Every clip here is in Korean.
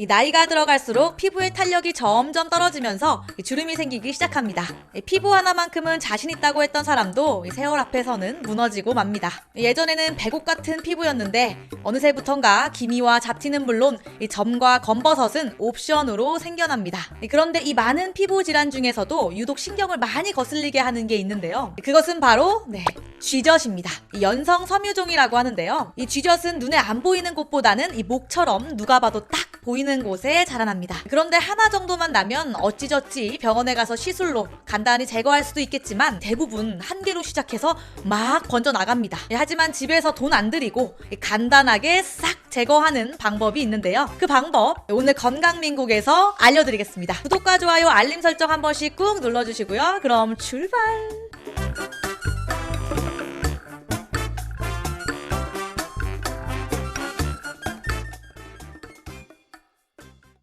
이 나이가 들어갈수록 피부의 탄력이 점점 떨어지면서 이 주름이 생기기 시작합니다. 이 피부 하나만큼은 자신 있다고 했던 사람도 이 세월 앞에서는 무너지고 맙니다. 예전에는 배곡 같은 피부였는데 어느새부턴가 기미와 잡티는 물론 이 점과 검버섯은 옵션으로 생겨납니다. 이 그런데 이 많은 피부 질환 중에서도 유독 신경을 많이 거슬리게 하는 게 있는데요. 그것은 바로 네. 쥐젖입니다. 이 연성 섬유종이라고 하는데요. 이 쥐젖은 눈에 안 보이는 곳보다는 이 목처럼 누가 봐도 딱 보이는 곳에 자라납니다. 그런데 하나 정도만 나면 어찌저찌 병원에 가서 시술로 간단히 제거할 수도 있겠지만 대부분 한 개로 시작해서 막 번져 나갑니다. 예, 하지만 집에서 돈 안 들이고 이 간단하게 싹 제거하는 방법이 있는데요. 그 방법 오늘 건강민국에서 알려드리겠습니다. 구독과 좋아요, 알림 설정 한 번씩 꾹 눌러주시고요. 그럼 출발!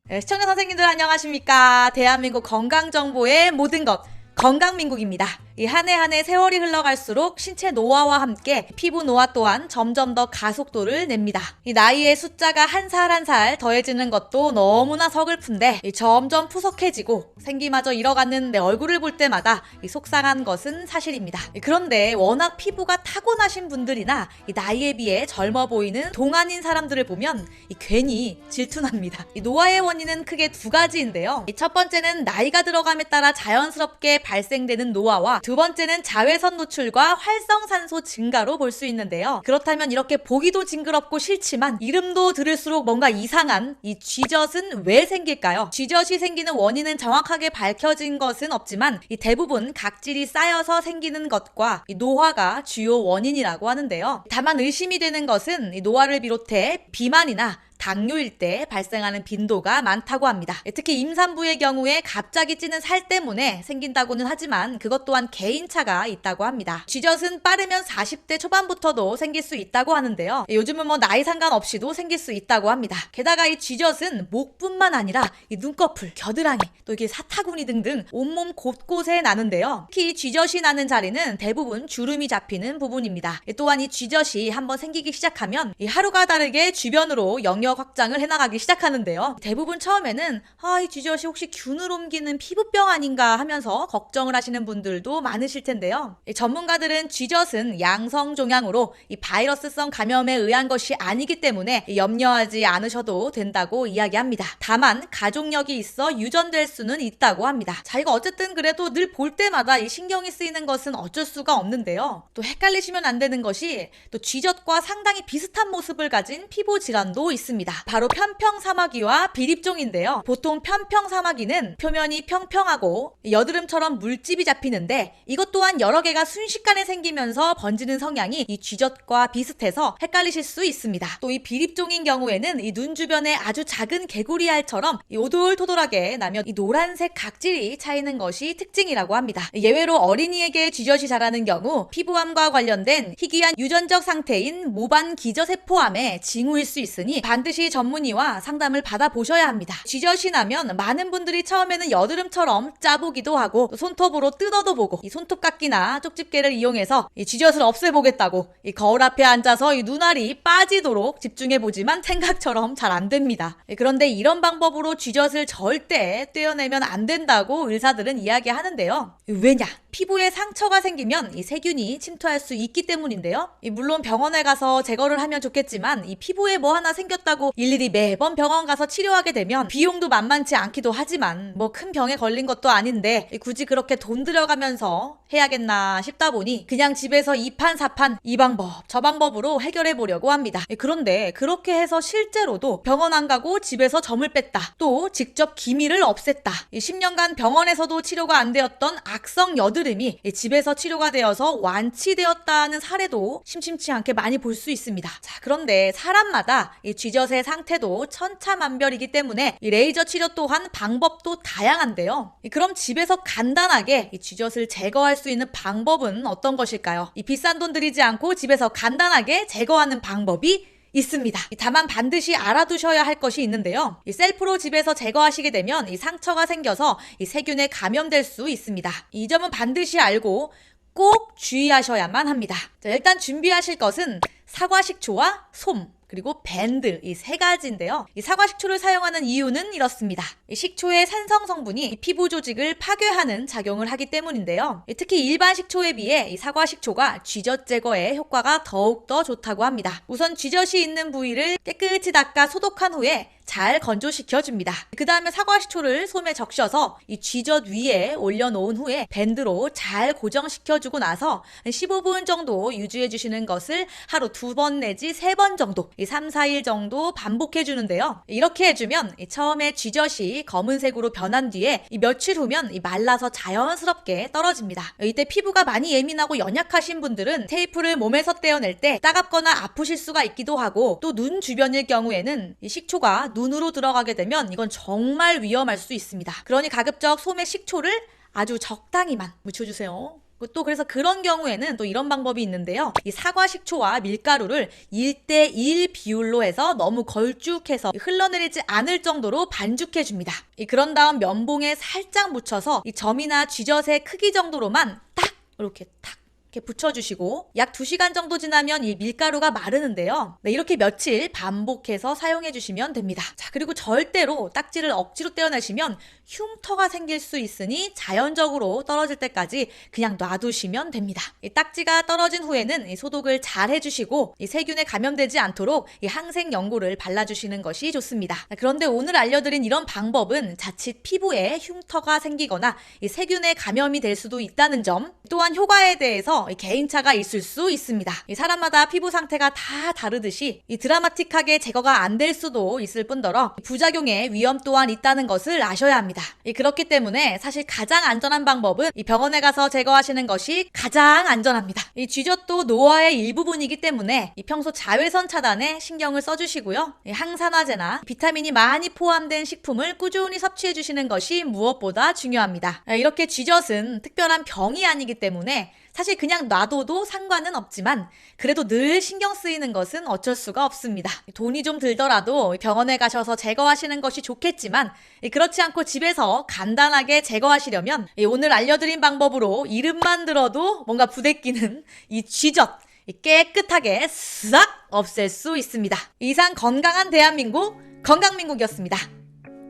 네, 시청자 선생님들 안녕하십니까? 대한민국 건강정보의 모든 것 건강민국입니다. 이 한 해 한 해 세월이 흘러갈수록 신체 노화와 함께 피부 노화 또한 점점 더 가속도를 냅니다. 이 나이의 숫자가 한 살 한 살 더해지는 것도 너무나 서글픈데 이 점점 푸석해지고 생기마저 잃어가는 내 얼굴을 볼 때마다 이 속상한 것은 사실입니다. 이 그런데 워낙 피부가 타고나신 분들이나 이 나이에 비해 젊어 보이는 동안인 사람들을 보면 이 괜히 질투납니다. 이 노화의 원인은 크게 두 가지인데요. 이첫 번째는 나이가 들어감에 따라 자연스럽게 발생되는 노화와 두 번째는 자외선 노출과 활성산소 증가로 볼 수 있는데요. 그렇다면 이렇게 보기도 징그럽고 싫지만 이름도 들을수록 뭔가 이상한 이 쥐젖은 왜 생길까요? 쥐젖이 생기는 원인은 정확하게 밝혀진 것은 없지만 이 대부분 각질이 쌓여서 생기는 것과 이 노화가 주요 원인이라고 하는데요. 다만 의심이 되는 것은 이 노화를 비롯해 비만이나 당뇨일 때 발생하는 빈도가 많다고 합니다. 특히 임산부의 경우에 갑자기 찌는 살 때문에 생긴다고는 하지만 그것 또한 개인차가 있다고 합니다. 쥐젖은 빠르면 40대 초반부터도 생길 수 있다고 하는데요. 요즘은 뭐 나이 상관없이도 생길 수 있다고 합니다. 게다가 이 쥐젖은 목뿐만 아니라 이 눈꺼풀, 겨드랑이, 또 이게 사타구니 등등 온몸 곳곳에 나는데요. 특히 쥐젖이 나는 자리는 대부분 주름이 잡히는 부분입니다. 또한 이 쥐젖이 한번 생기기 시작하면 이 하루가 다르게 주변으로 영역 확장을 해나가기 시작하는데요. 대부분 처음에는 아, 이 쥐젖이 혹시 균을 옮기는 피부병 아닌가 하면서 걱정을 하시는 분들도 많으실 텐데요. 이 전문가들은 쥐젖은 양성 종양으로 이 바이러스성 감염에 의한 것이 아니기 때문에 염려하지 않으셔도 된다고 이야기합니다. 다만 가족력이 있어 유전될 수는 있다고 합니다. 자, 이거 어쨌든 그래도 늘 볼 때마다 이 신경이 쓰이는 것은 어쩔 수가 없는데요. 또 헷갈리시면 안 되는 것이 또 쥐젖과 상당히 비슷한 모습을 가진 피부 질환도 있습니다. 바로 편평사마귀와 비립종인데요. 보통 편평사마귀는 표면이 평평하고 여드름처럼 물집이 잡히는데 이것 또한 여러 개가 순식간에 생기면서 번지는 성향이 이 쥐젖과 비슷해서 헷갈리실 수 있습니다. 또 이 비립종인 경우에는 이 눈 주변에 아주 작은 개구리 알처럼 이 오돌토돌하게 나면 이 노란색 각질이 차이는 것이 특징이라고 합니다. 예외로 어린이에게 쥐젖이 자라는 경우 피부암과 관련된 희귀한 유전적 상태인 모반 기저세포암의 징후일 수 있으니 반 드시 전문의와 상담을 받아보셔야 합니다. 쥐젖이 나면 많은 분들이 처음에는 여드름처럼 짜보기도 하고 또 손톱으로 뜯어도 보고 이 손톱깎이나 쪽집게를 이용해서 이 쥐젖을 없애보겠다고 이 거울 앞에 앉아서 이 눈알이 빠지도록 집중해보지만 생각처럼 잘 안 됩니다. 예, 그런데 이런 방법으로 쥐젖을 절대 떼어내면 안 된다고 의사들은 이야기하는데요. 왜냐? 피부에 상처가 생기면 이 세균이 침투할 수 있기 때문인데요. 이 물론 병원에 가서 제거를 하면 좋겠지만 이 피부에 뭐 하나 생겼다고 일일이 매번 병원 가서 치료하게 되면 비용도 만만치 않기도 하지만 뭐 큰 병에 걸린 것도 아닌데 이 굳이 그렇게 돈 들여가면서 해야겠나 싶다 보니 그냥 집에서 이판사판 이 방법 저 방법으로 해결해 보려고 합니다. 예, 그런데 그렇게 해서 실제로도 병원 안 가고 집에서 점을 뺐다. 또 직접 기미를 없앴다. 이 10년간 병원에서도 치료가 안 되었던 악성 여드름이 이 집에서 치료가 되어서 완치되었다는 사례도 심심치 않게 많이 볼 수 있습니다. 자, 그런데 사람마다 이 쥐젖의 상태도 천차만별이기 때문에 이 레이저 치료 또한 방법도 다양한데요. 이 그럼 집에서 간단하게 이 쥐젖을 제거할 수 있는 방법은 어떤 것일까요? 이 비싼 돈 들이지 않고 집에서 간단하게 제거하는 방법이 있습니다. 다만 반드시 알아두셔야 할 것이 있는데요. 이 셀프로 집에서 제거하시게 되면 이 상처가 생겨서 이 세균에 감염될 수 있습니다. 이 점은 반드시 알고 꼭 주의하셔야만 합니다. 자, 일단 준비하실 것은 사과 식초와 솜, 그리고 밴드 이 세 가지인데요. 이 사과 식초를 사용하는 이유는 이렇습니다. 이 식초의 산성 성분이 이 피부 조직을 파괴하는 작용을 하기 때문인데요. 이 특히 일반 식초에 비해 이 사과 식초가 쥐젖 제거에 효과가 더욱 더 좋다고 합니다. 우선 쥐젖이 있는 부위를 깨끗이 닦아 소독한 후에 잘 건조시켜 줍니다. 그 다음에 사과 식초를 솜에 적셔서 이 쥐젖 위에 올려놓은 후에 밴드로 잘 고정시켜 주고 나서 15분 정도 유지해 주시는 것을 하루 두 번 내지 세 번 정도, 이 3, 4일 정도 반복해 주는데요. 이렇게 해주면 이 처음에 쥐젖이 검은색으로 변한 뒤에 이 며칠 후면 이 말라서 자연스럽게 떨어집니다. 이때 피부가 많이 예민하고 연약하신 분들은 테이프를 몸에서 떼어낼 때 따갑거나 아프실 수가 있기도 하고 또 눈 주변일 경우에는 이 식초가 눈으로 들어가게 되면 이건 정말 위험할 수 있습니다. 그러니 가급적 솜에 식초를 아주 적당히만 묻혀주세요. 또 그래서 그런 경우에는 또 이런 방법이 있는데요. 이 사과 식초와 밀가루를 1대1 비율로 해서 너무 걸쭉해서 흘러내리지 않을 정도로 반죽해 줍니다. 이 그런 다음 면봉에 살짝 묻혀서 이 점이나 쥐젖의 크기 정도로만 딱 이렇게 탁 이렇게 붙여주시고 약 2시간 정도 지나면 이 밀가루가 마르는데요. 네, 이렇게 며칠 반복해서 사용해 주시면 됩니다. 자, 그리고 절대로 딱지를 억지로 떼어내시면 흉터가 생길 수 있으니 자연적으로 떨어질 때까지 그냥 놔두시면 됩니다. 이 딱지가 떨어진 후에는 이 소독을 잘 해주시고 이 세균에 감염되지 않도록 이 항생 연고를 발라주시는 것이 좋습니다. 자, 그런데 오늘 알려드린 이런 방법은 자칫 피부에 흉터가 생기거나 이 세균에 감염이 될 수도 있다는 점 또한 효과에 대해서 이 개인차가 있을 수 있습니다. 이 사람마다 피부 상태가 다 다르듯이 이 드라마틱하게 제거가 안 될 수도 있을 뿐더러 부작용의 위험 또한 있다는 것을 아셔야 합니다. 이 그렇기 때문에 사실 가장 안전한 방법은 이 병원에 가서 제거하시는 것이 가장 안전합니다. 이 쥐젖도 노화의 일부분이기 때문에 이 평소 자외선 차단에 신경을 써주시고요. 이 항산화제나 비타민이 많이 포함된 식품을 꾸준히 섭취해 주시는 것이 무엇보다 중요합니다. 아, 이렇게 쥐젖은 특별한 병이 아니기 때문에 사실 그냥 놔둬도 상관은 없지만 그래도 늘 신경 쓰이는 것은 어쩔 수가 없습니다. 돈이 좀 들더라도 병원에 가셔서 제거하시는 것이 좋겠지만 그렇지 않고 집에서 간단하게 제거하시려면 오늘 알려드린 방법으로 이름만 들어도 뭔가 부대끼는 이 쥐젖 깨끗하게 싹 없앨 수 있습니다. 이상 건강한 대한민국 건강민국이었습니다.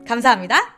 감사합니다.